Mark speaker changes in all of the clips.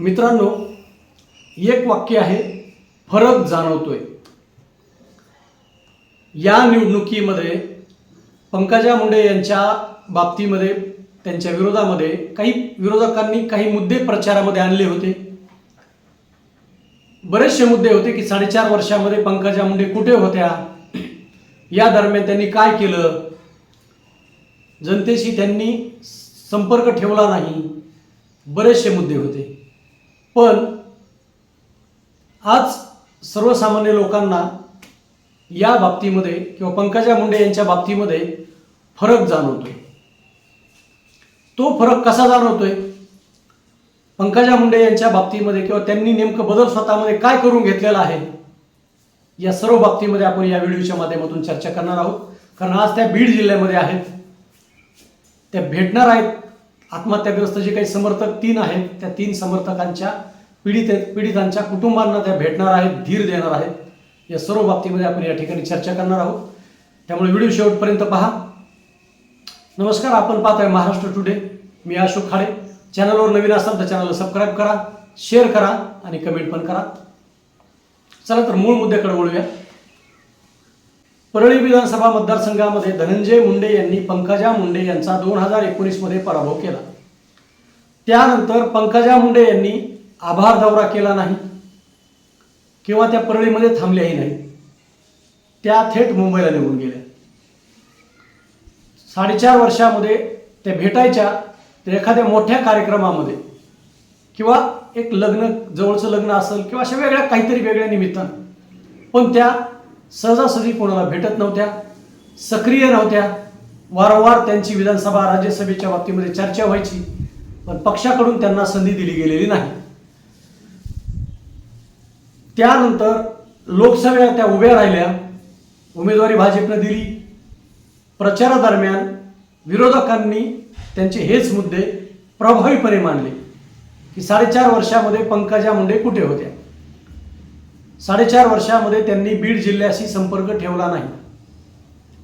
Speaker 1: मित्रांनो एक वाक्य आहे फरक जाणवतोय. या निवडणुकीमध्ये पंकजा मुंडे यांच्या बाबतीमध्ये त्यांच्या विरोधामध्ये काही विरोधकांनी काही मुद्दे प्रचारामध्ये आणले होते. बरेचसे मुद्दे होते की साडेचार वर्षामध्ये पंकजा मुंडे कुठे होत्या? या दरम्यान त्यांनी काय केलं? जनतेशी त्यांनी संपर्क ठेवला नाही. बरेचसे मुद्दे होते. पण आज सर्वसामान्य लोकांना या बाबतीमध्ये किंवा पंकजा मुंडे यांच्या बाबतीमध्ये फरक जाणवतोय. तो फरक कसा जाणवतोय? पंकजा मुंडे यांच्या बाबतीमध्ये किंवा त्यांनी नेमकं बदल स्वतःमध्ये काय करून घेतलेला आहे? या सर्व बाबतीमध्ये आपण या व्हिडिओच्या माध्यमातून चर्चा करणार आहोत. कारण आज त्या बीड जिल्ह्यामध्ये आहेत. त्या भेटणार आहेत. आत्महत्याग्रस्त जे काही समर्थक तीन आहेत. त्या तीन समर्थकांच्या पीडित पीडितांच्या कुटुंबांना त्या भेटणार आहेत धीर देणार आहेत. या सर्व बाबतीमध्ये आपण या ठिकाणी चर्चा करणार आहोत. त्यामुळे व्हिडिओ शेवटपर्यंत पहा. नमस्कार आपण पाहत आहे महाराष्ट्र टुडे. मी अशोक खाडे. चॅनलवर नवीन असाल तर चॅनलला सबस्क्राईब करा शेअर करा आणि कमेंट पण करा. चला तर मूळ मुद्द्याकडे वळूया. परळी विधानसभा मतदारसंघामध्ये धनंजय मुंडे यांनी पंकजा मुंडे यांचा दोन हजार एकोणीसमध्ये पराभव केला. त्यानंतर पंकजा मुंडे यांनी आभार दौरा केला नाही किंवा त्या परळीमध्ये थांबल्याही नाही. त्या थेट मुंबईला निघून गेल्या. साडेचार वर्षामध्ये त्या भेटायच्या तर एखाद्या मोठ्या कार्यक्रमामध्ये किंवा एक लग्न जवळचं लग्न असेल किंवा अशा वेगळ्या काहीतरी वेगळ्या निमित्तानं. पण त्या सहजासहजी कोणाला भेटत नव्हत्या सक्रिय नव्हत्या. वारंवार त्यांची विधानसभा राज्यसभेच्या बाबतीमध्ये चर्चा व्हायची पण पक्षाकडून त्यांना संधी दिली गेलेली नाही. त्यानंतर लोकसभेला त्या उभ्या राहिल्या उमेदवारी भाजपनं दिली. प्रचारादरम्यान विरोधकांनी त्यांचे हेच मुद्दे प्रभावीपणे मांडले की साडेचार वर्षामध्ये पंकजा मुंडे कुठे होत्या? साडेचार वर्षामध्ये त्यांनी बीड जिल्ह्याशी संपर्क ठेवला नाही.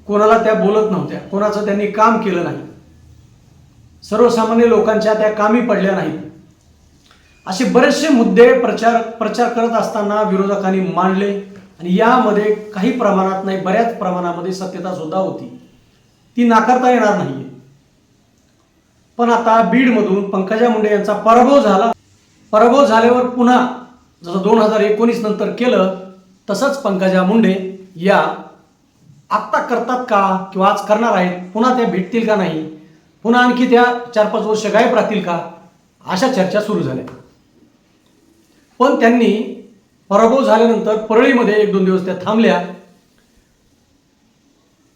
Speaker 1: कोणाला त्या बोलत नव्हत्या. कोणाचं त्यांनी काम केलं नाही. सर्वसामान्य लोकांच्या त्या कामी पडल्या नाहीत. असे बरेचसे मुद्दे प्रचार प्रचार करत असताना विरोधकांनी मांडले आणि यामध्ये काही प्रमाणात नाही बऱ्याच प्रमाणामध्ये सत्यता सुद्धा होती. ती नाकारता येणार नाही पण आता बीडमधून पंकजा मुंडे यांचा पराभव झाला. पराभव झाल्यावर पुन्हा जसं दोन हजार एकोणीस नंतर केलं तसंच पंकजा मुंडे या आत्ता करतात का किंवा आज करणार आहेत पुन्हा त्या भेटतील का नाही पुन्हा आणखी त्या चार पाच वर्ष गायब राहतील का अशा चर्चा सुरू झाल्या. पण त्यांनी पराभव झाल्यानंतर परळीमध्ये एक दोन दिवस त्या थांबल्या.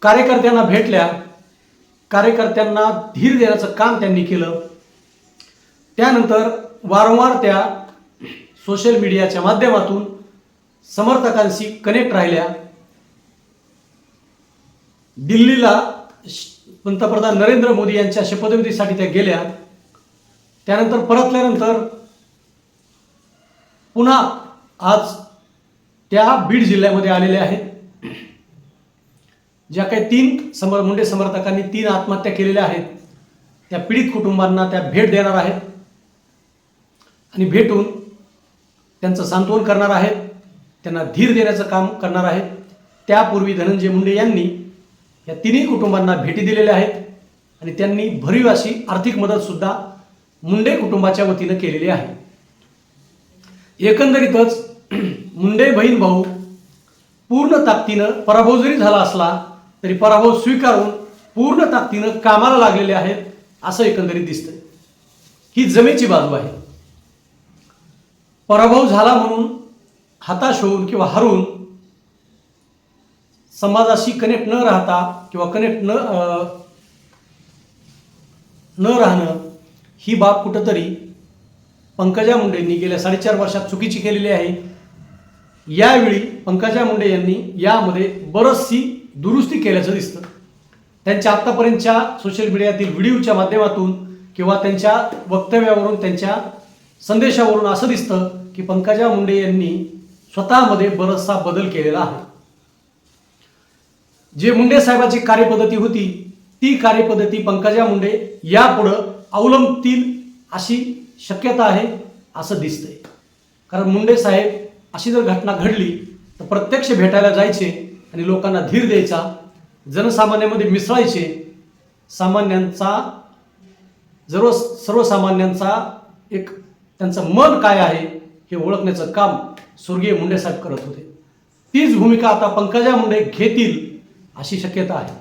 Speaker 1: कार्यकर्त्यांना भेटल्या. कार्यकर्त्यांना धीर देण्याचं काम त्यांनी केलं. त्यानंतर वारंवार त्या सोशल मीडियाच्या माध्यमातून समर्थकांशी कनेक्ट राहिल्या. दिल्लीला श- पंतप्रधान नरेंद्र मोदी यांच्या शपथविधीसाठी त्या गेल्या. त्यानंतर परतल्यानंतर पुन्हा आज त्या बीड जिल्ह्यामध्ये आलेल्या आहेत. ज्या काही तीन समर मुंडे समर्थकांनी तीन आत्महत्या केलेल्या आहेत त्या पीडित कुटुंबांना त्या भेट देणार आहेत. आणि भेटून त्यांचं सांत्वन करणार आहेत त्यांना धीर देण्याचं काम करणार आहेत. त्यापूर्वी धनंजय मुंडे यांनी या तिन्ही कुटुंबांना भेटी दिलेल्या आहेत आणि त्यांनी भरीव अशी आर्थिक मदतसुद्धा मुंडे कुटुंबाच्या वतीनं केलेली आहे. एकंदरीतच मुंडे बहीण भाऊ पूर्ण ताकदीनं पराभव जरी झाला असला तरी पराभव स्वीकारून पूर्ण ताकदीनं कामाला लागलेले आहेत असं एकंदरीत दिसतं ही जमेची बाजू आहे. पराभव झाला म्हणून हताश होऊन किंवा हरून समाजाशी कनेक्ट न राहता किंवा कनेक्ट न न राहणं ही बाब कुठंतरी पंकजा मुंडेंनी गेल्या साडेचार वर्षात चुकीची केलेली आहे. यावेळी पंकजा मुंडे यांनी यामध्ये बरचशी दुरुस्ती केल्याचं दिसतं. त्यांच्या आत्तापर्यंतच्या सोशल मीडियातील व्हिडिओच्या माध्यमातून किंवा त्यांच्या वक्तव्यावरून त्यांच्या संदेशावरून असं दिसतं की पंकजा मुंडे यांनी स्वतःमध्ये बराचसा बदल केलेला आहे. जे मुंडे साहेबाची कार्यपद्धती होती ती कार्यपद्धती पंकजा मुंडे यापुढं अवलंबतील अशी शक्यता आहे असं दिसतंय. कारण मुंडे साहेब अशी जर घटना घडली तर प्रत्यक्ष भेटायला जायचे आणि लोकांना धीर द्यायचा जनसामान्यामध्ये मिसळायचे सामान्यांचा सर्व सर्वसामान्यांचा एक त्यांचं मन काय आहे हे ओळखण्याचं काम स्वर्गीय मुंडे साहेब करत होते. तीच भूमिका आता पंकजा मुंडे घेतील अशी शक्यता आहे.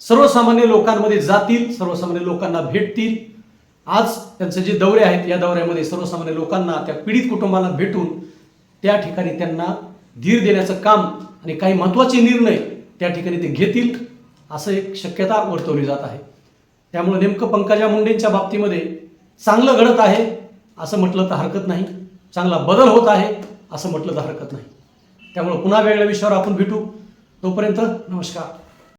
Speaker 1: सर्वसामान्य लोकांमध्ये जातील सर्वसामान्य लोकांना भेटतील. आज त्यांचे जे दौरे आहेत या दौऱ्यामध्ये सर्वसामान्य लोकांना त्या पीडित कुटुंबाला भेटून त्या ठिकाणी त्यांना धीर देण्याचं काम आणि काही महत्त्वाचे निर्णय त्या ठिकाणी ते घेतील असं एक शक्यता वर्तवली जात आहे. त्यामुळे नेमकं पंकजा मुंडेंच्या बाबतीमध्ये चांगलं घडत आहे. असं म्हटलं तर हरकत नाही. चांगला बदल होत आहे असं म्हटलं तर हरकत नाही. त्यामुळं पुन्हा वेगळ्या विषयावर आपण भेटू. तोपर्यंत नमस्कार.